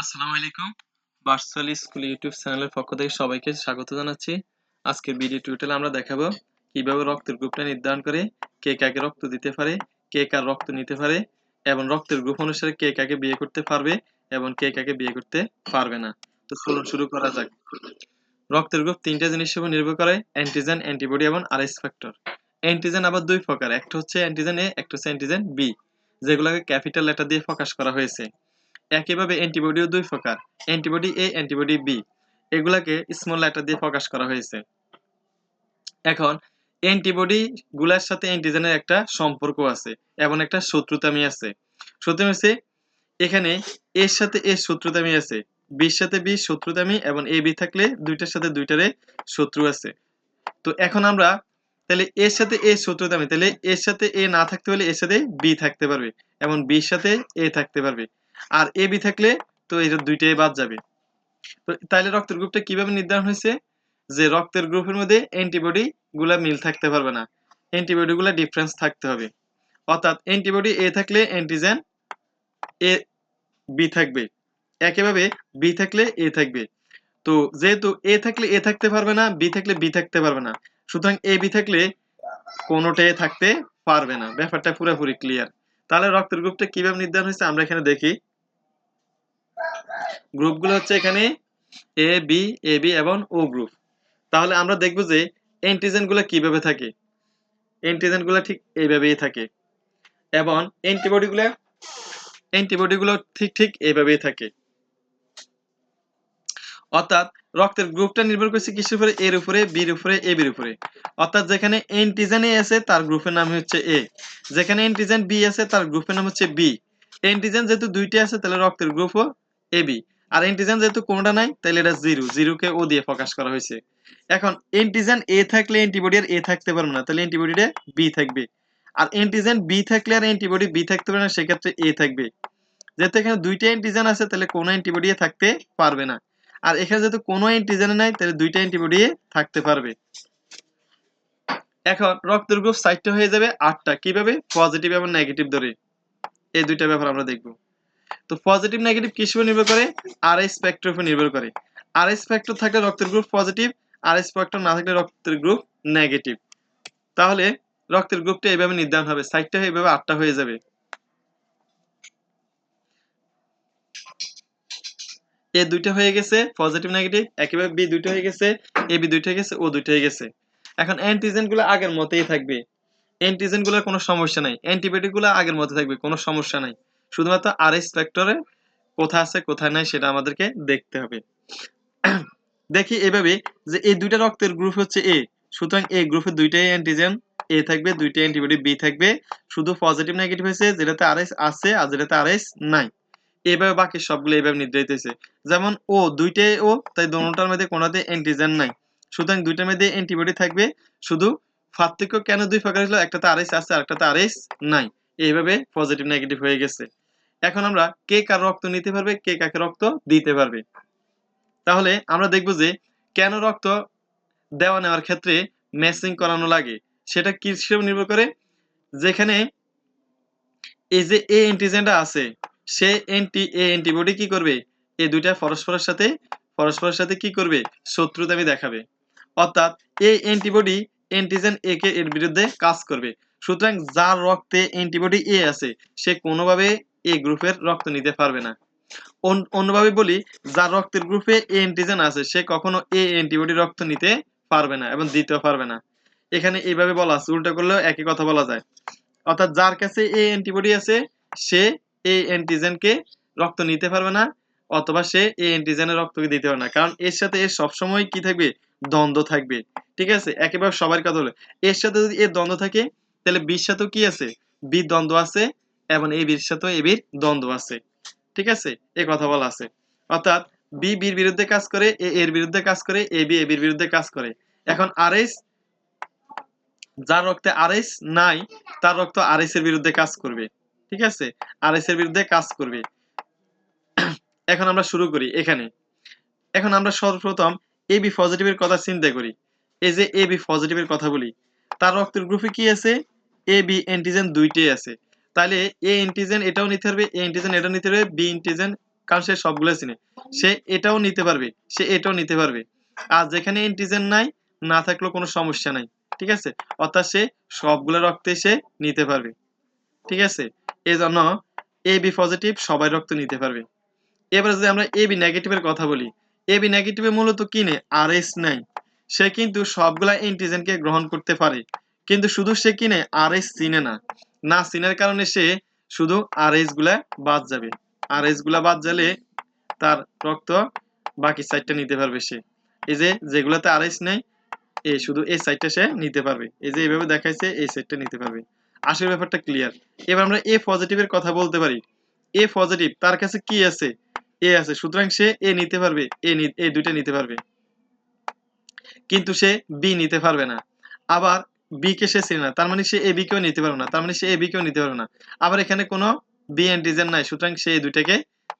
আসসালামু আলাইকুম। Virtual school YouTube চ্যানেলের পক্ষ থেকে সবাইকে স্বাগত জানাচ্ছি। আজকের ভিডিও টিউটোরিয়ালে আমরা দেখাবো কীভাবে রক্তের গ্রুপটা নির্ধারণ করে কে কাকে রক্ত দিতে পারে, কে কার রক্ত নিতে পারে এবং রক্তের গ্রুপ অনুসারে কে কাকে বিয়ে করতে পারবে এবং কে কাকে বিয়ে করতে পারবে না। তো চলুন শুরু করা যাক। রক্তের গ্রুপ তিনটা জিনিসের উপর নির্ভর করে অ্যান্টিজেন অ্যান্টিবডি এবং আরএস ফ্যাক্টর অ্যান্টিজেন আবার দুই প্রকার, একটা হচ্ছে অ্যান্টিজেন এ একটা হচ্ছে অ্যান্টিজেন বি যেগুলোকে ক্যাপিটাল লেটার দিয়ে প্রকাশ করা হয়েছে। একইভাবে অ্যান্টিবডিও দুই প্রকার, অ্যান্টিবডি এ অ্যান্টিবডি বি এগুলাকে স্মল লেটার দিয়ে প্রকাশ করা হয়েছে। এখন, অ্যান্টিবডি গুলার সাথে অ্যান্টিজেনের একটা সম্পর্ক আছে এবং একটা শত্রুতামি আছে। শত্রুতামি আছে এখানে এর সাথে এর শত্রুতামি আছে বির সাথে বি শত্রুতামি, এবং এ বি থাকলে দুইটার সাথে দুইটারে শত্রু আছে। তো এখন আমরা, তাহলে এর সাথে এ শত্রুতামি, তাহলে এর সাথে এ না থাকতে হলে এর সাথে বি থাকতে পারবে, এবং বির সাথে এ থাকতে পারবে। আর এ বি থাকলে তো এটা দুইটাই বাদ যাবে। তো তাহলে রক্তের গ্রুপটা কীভাবে নির্ধারণ হয়েছে? যে রক্তের গ্রুপের মধ্যে অ্যান্টিবডি গুলা মিল থাকতে পারবে না। অ্যান্টিবডি গুলা ডিফারেন্স থাকতে হবে। অর্থাৎ অ্যান্টিবডি এ থাকলে অ্যান্টিজেন এ বি থাকবে। একইভাবে বি থাকলে এ থাকবে। তো যেহেতু এ থাকলে এ থাকতে পারবে না বি থাকলে বি থাকতে পারবে না। সুতরাং এ বি থাকলে কোনোটাই থাকতে পারবে না। ব্যাপারটা পুরোপুরি ক্লিয়ার তাহলে রক্তের গ্রুপটা কীভাবে নির্ধারণ হয়েছে আমরা এখানে দেখি। গ্রুপগুলো হচ্ছে এখানে এ বি এ বি এবং ও গ্রুপ তাহলে আমরা দেখব যে অ্যান্টিজেনগুলো কীভাবে থাকে। অ্যান্টিজেনগুলো ঠিক এইভাবেই থাকে। এবং অ্যান্টিবডিগুলো অ্যান্টিবডিগুলো ঠিক ঠিক এইভাবেই থাকে। অর্থাৎ রক্তের গ্রুপটা নির্ভর করছে কিসের উপরে? এর উপরে বির উপরে এ বির উপরে। অর্থাৎ যেখানে অ্যান্টিজেন এ আছে, তার গ্রুপের নাম হচ্ছে এ যেখানে অ্যান্টিজেন বি আছে, তার গ্রুপের নাম হচ্ছে বি অ্যান্টিজেন যেহেতু দুইটি আছে, তাহলে রক্তের গ্রুপও এ বি আর অ্যান্টিজেন যেহেতু কোনোটা নাই তাহলে এটা জিরো জিরোকে ও দিয়ে প্রকাশ করা হয়েছে। এখন অ্যান্টিজেন এ থাকলে অ্যান্টিবডি আর এ থাকতে পারবে না তাহলে অ্যান্টিবডিটা বি থাকবে। আর অ্যান্টিজেন বি থাকলে আর অ্যান্টিবডি বি থাকতে পারবে না, সেক্ষেত্রে এ থাকবে। যেহেতু এখানে দুইটা অ্যান্টিজেন আছে তাহলে কোনো অ্যান্টিবডি থাকতে পারবে না। আর এখানে যেহেতু কোনো অ্যান্টিজেন নাই তাহলে দুইটা অ্যান্টিবডি থাকতে পারবে। এখন রক্তের গ্রুপ সাইডটা হয়ে যাবে আটটা। কীভাবে? পজিটিভ এবং নেগেটিভ ধরে। এই দুইটা ব্যাপার আমরা দেখব। তো পজিটিভ নেগেটিভ কিসের উপর নির্ভর করে আর এস ফ্যাক্টর উপর নির্ভর করে। আর এস ফ্যাক্টর থাকলে রক্তের গ্রুপ পজিটিভ আর এস ফ্যাক্টর না থাকলে রক্তের গ্রুপ নেগেটিভ তাহলে রক্তের গ্রুপটা এইভাবে নির্ধারণ হবে সাইডটা এইভাবে আটটা হয়ে যাবে। এ দুইটা হয়ে গেছে পজিটিভ নেগেটিভ একইভাবে বি দুইটা হয়ে গেছে, এ বি দুইটা হয়ে গেছে, ও দুইটা হয়ে গেছে। এখন অ্যান্টিজেনগুলো আগের মতোই থাকবে। অ্যান্টিজেনগুলোর কোনো সমস্যা নাই অ্যান্টিবায়োটিকগুলো আগের মতো থাকবে, কোনো সমস্যা নাই। শুধুমাত্র আর এস ফ্যাক্টরে কোথা আছে, কোথায় নাই সেটা আমাদেরকে দেখতে হবে। দেখি এভাবে যে এই দুইটা রক্তের গ্রুপ হচ্ছে এ সুতরাং এই গ্রুপে দুইটাই অ্যান্টিজেন এ থাকবে দুইটা অ্যান্টিবডি বি থাকবে। শুধু পজিটিভ নেগেটিভ হয়েছে, যেটাতে আর এস আছে আর যেটাতে আর এস নাই। এইভাবে বাকি সবগুলো এইভাবে নির্ধারিত হয়েছে। যেমন ও দুইটাই ও তাই দোনোটার মধ্যে কোনোতে অ্যান্টিজেন নাই। সুতরাং দুইটার মধ্যে অ্যান্টিবডি থাকবে, শুধু পার্থক্য কেন দুই প্রকার হলো একটাতে আর এস আছে আর একটাতে আর এস নাই। এইভাবে পজিটিভ নেগেটিভ হয়ে গেছে। এখন আমরা কে কার রক্ত নিতে পারবে, কে কাকে রক্ত দিতে পারবে। তাহলে আমরা দেখব যে কেন রক্ত দেওয়া নেওয়ার ক্ষেত্রে ম্যাচিং করানো লাগে, সেটা কিসের নির্ভর করে? যেখানে এই যে এ অ্যান্টিজেনটা আছে, সে এন্টি এ অ্যান্টিবডি কি করবে? এই দুইটা পরস্পরের সাথে পরস্পরের সাথে কি করবে? শত্রুতামি দেখাবে। অর্থাৎ এই অ্যান্টিবডি অ্যান্টিজেন এ কে এর বিরুদ্ধে কাজ করবে। সুতরাং যার রক্তে অ্যান্টিবডি এ আছে, সে কোনোভাবে এ গ্রুপের রক্ত নিতে পারবে না। অন্যভাবে বলি, যার রক্তের গ্রুপে এ অ্যান্টিজেন আছে, সে কখনো এ অ্যান্টিবডি রক্ত নিতে পারবে না এবং দিতেও পারবে না। এখানে এইভাবে বলা আছে, উল্টা করলেও একই কথা বলা যায়। অর্থাৎ যার কাছে এ অ্যান্টিবডি আছে, সে এই অ্যান্টিজেনকে রক্ত নিতে পারবে না, অথবা সে এই অ্যান্টিজেনের রক্তকে দিতে পারবে না। কারণ এর সাথে এর সবসময় কি থাকবে? দ্বন্দ্ব থাকবে। ঠিক আছে? একেবারে সবার কথা হলো, এর সাথে যদি এর দ্বন্দ্ব থাকে, তাহলে বির সাথেও কি আছে? বি দ্বন্দ্ব আছে এবং এই বির সাথেও এ বির দ্বন্দ্ব আছে। ঠিক আছে? এ কথা বলা আছে। অর্থাৎ বি বির বিরুদ্ধে কাজ করে, এ এর বিরুদ্ধে কাজ করে, এ বি এ বির বিরুদ্ধে কাজ করে। এখন আর এস যার রক্তে আর এস নাই, তার রক্ত আর এস এর বিরুদ্ধে কাজ করবে। ঠিক আছে? আর এস এর বিরুদ্ধে কাজ করবে। এখন আমরা শুরু করি এখানে। এখন আমরা সর্বপ্রথম এ বি পজিটিভের কথা চিন্তা করি। এই যে এ বি পজিটিভের কথা বলি, তার রক্তের গ্রুপে কি আছে? এ বি অ্যান্টিজেন দুইটাই আছে। তাহলে এ অ্যান্টিজেন এটাও নিতে পারবে এ অ্যান্টিজেন এটাও নিতে পারবে বি অ্যান্টিজেন কারণ সে সবগুলো চিনে। সে এটাও নিতে পারবে, সে এটাও নিতে পারবে। আর যেখানে অ্যান্টিজেন নাই, না থাকলেও কোনো সমস্যা নাই, ঠিক আছে? অর্থাৎ সে সবগুলো রক্তে সে নিতে পারবে, ঠিক আছে? এই জন্য এ বি পজিটিভ সবাই রক্ত নিতে পারবে। এবার যদি আমরা এ বি নেগেটিভের কথা বলি এ বি নেগেটিভে মূলত কি নেই? আর এস নাই। সে কিন্তু সবগুলা অ্যান্টিজেনকে গ্রহণ করতে পারে, কিন্তু শুধু সে কিনে আর এস চিনে না। না চিনার কারণে সে শুধু আর এসগুলা বাদ যাবে। আর এসগুলা বাদ গেলে তার রক্ত বাকি সাইডটা নিতে পারবে সে। এই যে যেগুলোতে আর এস নেই, এ শুধু এই সাইডটা সে নিতে পারবে। এই যে এইভাবে দেখাইছে, এই সাইডটা নিতে পারবে। আসলে ব্যাপারটা ক্লিয়ার এবার আমরা এ পজিটিভের কথা বলতে পারি। এ পজিটিভ তার কাছে কি আছে? এ আছে, সুতরাং সে এ নিতে পারবে, এ এ দুইটা নিতে পারবে। কিন্তু সে বি নিতে পারবে না। আবার বি কে সে চিনে না, তার মানে সে এ বি কেও নিতে পারবে না, তার মানে সে এ বি কেও নিতে পারবে না। আবার এখানে কোনো বি অ্যান্টিজেন নাই, সুতরাং সে এই দুইটাকে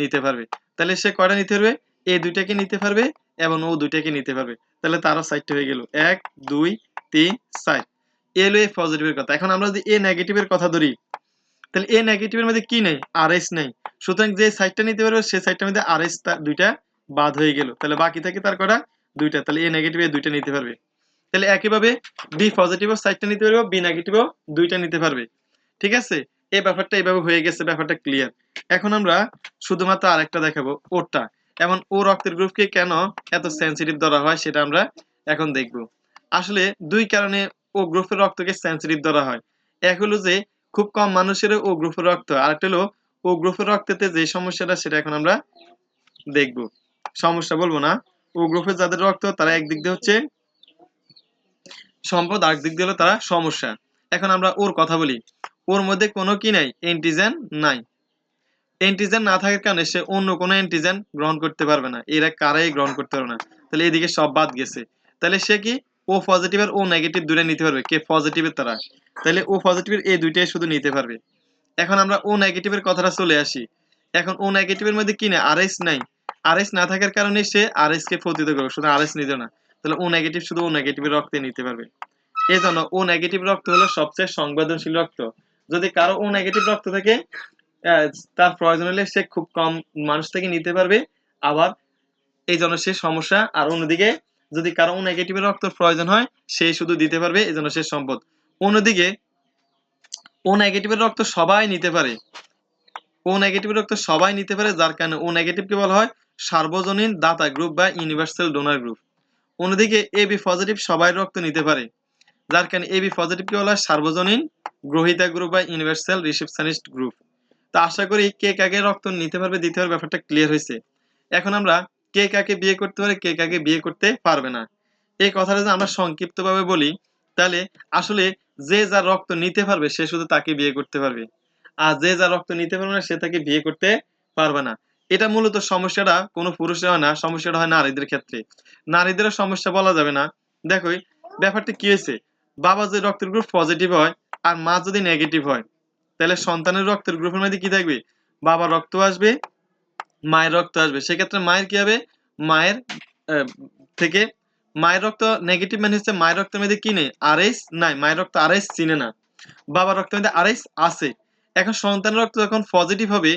নিতে পারবে। তাহলে সে কয়টা নিতে পারবে? এ দুইটাকে নিতে পারবে এবং ও দুইটাকে নিতে পারবে। তাহলে তারও সাইডটা হয়ে গেল। এক, দুই, তিন সাইড এ হলো এ পজিটিভের কথা। এখন আমরা যদি এ নেগেটিভের কথা ধরি, তাহলে এ নেগেটিভের মধ্যে কি নেই? আর এস নেই। সুতরাং যে সাইডটা নিতে পারবে সেই সাইডটার মধ্যে আর এস দুইটা বাদ হয়ে গেল। তাহলে বাকি থাকে তার কটা দুইটা। তাহলে এ নেগেটিভ এ দুইটা নিতে পারবে। তাহলে একইভাবে বি পজিটিভ সাইডটা নিতে পারবে বি নেগেটিভও দুইটা নিতে পারবে। ঠিক আছে? এই ব্যাপারটা এইভাবে হয়ে গেছে, ব্যাপারটা ক্লিয়ার এখন আমরা শুধুমাত্র আরেকটা দেখাবো, ওরটা। এবং ও রক্তের গ্রুপকে কেন এত সেন্সিটিভ ধরা হয় সেটা আমরা এখন দেখব। আসলে দুই কারণে ও গ্রুপের রক্তকে সেন্সিটিভ ধরা হয়। এক হলো যে, খুব কম মানুষের ও গ্রুপের রক্ত, আর একটা হলো ও গ্রুপের রক্তেতে যে সমস্যাটা, সেটা এখন আমরা দেখব। সমস্যা বলব না, ও গ্রুপের যাদের রক্ত, তারা একদিক দিয়ে হচ্ছে সম্পদ আরেক দিক দিয়ে তারা সমস্যা। এখন আমরা ওর কথা বলি। ওর মধ্যে কোনো কি নাই? এন্টিজেন নাই। এন্টিজেন না থাকার কারণে সে অন্য কোনো এন্টিজেন গ্রহণ করতে পারবে না। এরা কারাই গ্রহণ করতে পারবে না। তাহলে এদিকে সব বাদ গেছে। তাহলে সে কি ও পজিটিভ আর ও নেগেটিভ দুটো নিতে পারবে? কে পজিটিভের তারা? তাহলে ও পজিটিভের এই দুইটাই শুধু নিতে পারবে। এখন আমরা ও নেগেটিভের কথাটা চলে আসি। এখন ও নেগেটিভের মধ্যে কি না আর এস নাই। আর এস না থাকার কারণে সে আর এস কে পতিত করবে। শুধু আর এস নিতে না। তাহলে ও নেগেটিভ শুধু ও নেগেটিভের রক্তে নিতে পারবে। এই জন্য ও নেগেটিভ রক্ত হলো সবচেয়ে সংবেদনশীল রক্ত। যদি কারও ও নেগেটিভ রক্ত থাকে তার প্রয়োজন হলে সে খুব কম মানুষ থেকে নিতে পারবে। আবার এই জন্য সে সমস্যা। আর অন্যদিকে, যদি কারও ও নেগেটিভের রক্ত প্রয়োজন হয়, সে শুধু দিতে পারবে, এই জন্য সে সম্পদ। অন্যদিকে, ও নেগেটিভের রক্ত সবাই নিতে পারে। ও নেগেটিভ রক্ত সবাই নিতে পারে, যার কারণে ও নেগেটিভকে বলা হয় সার্বজনীন দাতা গ্রুপ বা ইউনিভার্সাল ডোনার গ্রুপ অন্যদিকে এ বি পজিটিভ সবাই রক্ত নিতে পারে, যার কারণে এ বি পজিটিভকে বলা সার্বজনীন গ্রহিতা গ্রুপ বা ইউনিভার্সাল রিসেপশনিস্ট গ্রুপ তা আশা করি কে কাকে রক্ত নিতে পারবে দিতে পারবে ব্যাপারটা ক্লিয়ার হয়েছে। এখন আমরা কে কাকে বিয়ে করতে পারে, কে কাকে বিয়ে করতে পারবে না। এই কথাটা যদি আমরা সংক্ষিপ্তভাবে বলি, তাহলে আসলে যে যার রক্ত নিতে পারবে, সে শুধু তাকে বিয়ে করতে পারবে। আর যে যার রক্ত নিতে পারবে না, সে তাকে বিয়ে করতে পারবে না। এটা মূলত সমস্যাটা কোনো পুরুষের হয় না, সমস্যাটা হয় নারীদের ক্ষেত্রে। নারীদের সমস্যা বলা যাবে না। দেখো, ব্যাপারটা কি হয়েছে? বাবা যদি রক্তের গ্রুপ পজিটিভ হয় আর মা যদি নেগেটিভ হয়, তাহলে সন্তানের রক্তের গ্রুপের মধ্যে কি থাকবে? বাবার রক্ত আসবে, মায়ের রক্ত আসবে। সেক্ষেত্রে মায়ের কি হবে? মায়ের থেকে মায়ের রক্ত নেগেটিভ মানে হচ্ছে মায়ের রক্তের মধ্যে কি নেই? আর এস নাই। মায়ের রক্ত আর এস চিনে না। বাবার রক্তের মধ্যে আর এস আছে। এখন সন্তানের রক্ত যখন পজিটিভ হবে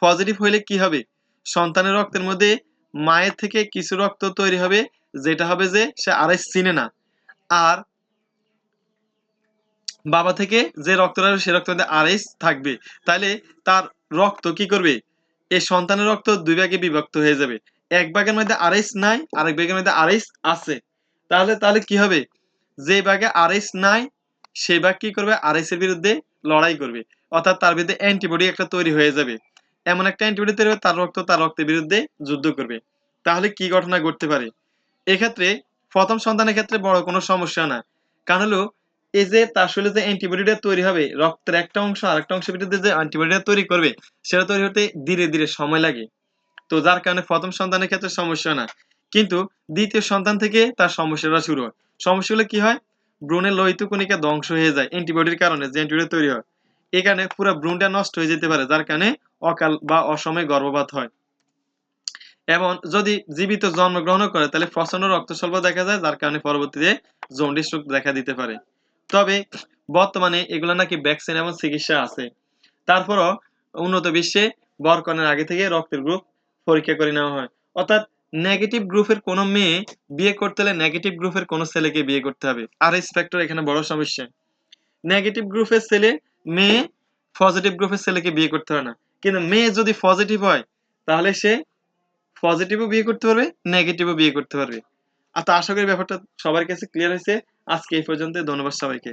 পজিটিভ হইলে কি হবে? সন্তানের রক্তের মধ্যে মায়ের থেকে কিছু রক্ত তৈরি হবে, যেটা হবে যে সে আর চিনে না। আর বাবা থেকে যে রক্ত আসবে সে রক্ত আর থাকবে। তাহলে তার রক্ত কি করবে? এই সন্তানের রক্ত দুই ভাগে বিভক্ত হয়ে যাবে। এক ভাগের মধ্যে আর এস নাই, আরেক ভাগের মধ্যে আর এস আছে। তাহলে তাহলে কি হবে? যে ভাগে আর এস নাই সেই ভাগ কি করবে? আর এস এর বিরুদ্ধে লড়াই করবে। অর্থাৎ তার বিরুদ্ধে অ্যান্টিবডি একটা তৈরি হয়ে যাবে। এমন একটা অ্যান্টিবডি তৈরি হবে, তার রক্ত তার রক্তের বিরুদ্ধে যুদ্ধ করবে। তাহলে কি ঘটনা ঘটতে পারে? এক্ষেত্রে প্রথম সন্তানের ক্ষেত্রে বড় কোনো সমস্যা না। কারণ হলো, এই যে তার শরীরে যে অ্যান্টিবডিটা তৈরি হবে, রক্তের একটা অংশ আর একটা অংশের বিরুদ্ধে যে অ্যান্টিবডিটা তৈরি করবে, সেটা তৈরি হতে ধীরে ধীরে সময় লাগে। তো যার কারণে প্রথম সন্তানের ক্ষেত্রে সমস্যা না। কিন্তু দ্বিতীয় সন্তান থেকে তার সমস্যাটা শুরু হয়। সমস্যাগুলো কি হয়? ব্রণের লোহিত কণিকা ধ্বংস হয়ে যায় অ্যান্টিবডির কারণে, যে অ্যান্টিবডি তৈরি হয়। কারণে পুরো ব্রণটা নষ্ট হয়ে যেতে পারে, যার কারণে অকাল বা অসময়ে গর্ভপাত হয়। এবং যদি জীবিত জন্মগ্রহণ করে, তাহলে প্রচণ্ড রক্তস্বল্প দেখা যায়, যার কারণে পরবর্তীতে জন্ডিস রোগ দেখা দিতে পারে। তবে বর্তমানে এগুলো নাকি ভ্যাকসিন এবং চিকিৎসা আছে। তারপরও উন্নত বিশ্বে বরকনের আগে থেকে রক্তের গ্রুপ পরীক্ষা করে নেওয়া হয়। অর্থাৎ নেগেটিভ গ্রুপের কোনো মেয়ে বিয়ে করতে হলে নেগেটিভ গ্রুপের কোনো ছেলেকে বিয়ে করতে হবে। আর এই ফ্যাক্টর এখানে বড় সমস্যা। নেগেটিভ গ্রুপের ছেলে মেয়ে পজিটিভ গ্রুপের ছেলেকে বিয়ে করতে হয় না। কিন্তু মেয়ে যদি পজিটিভ হয়, তাহলে সে পজিটিভও বিয়ে করতে পারবে নেগেটিভও বিয়ে করতে পারবে। আর তো আশা করি ব্যাপারটা সবার কাছে ক্লিয়ার হয়েছে। আজকে এই পর্যন্ত ধন্যবাদ সবাইকে।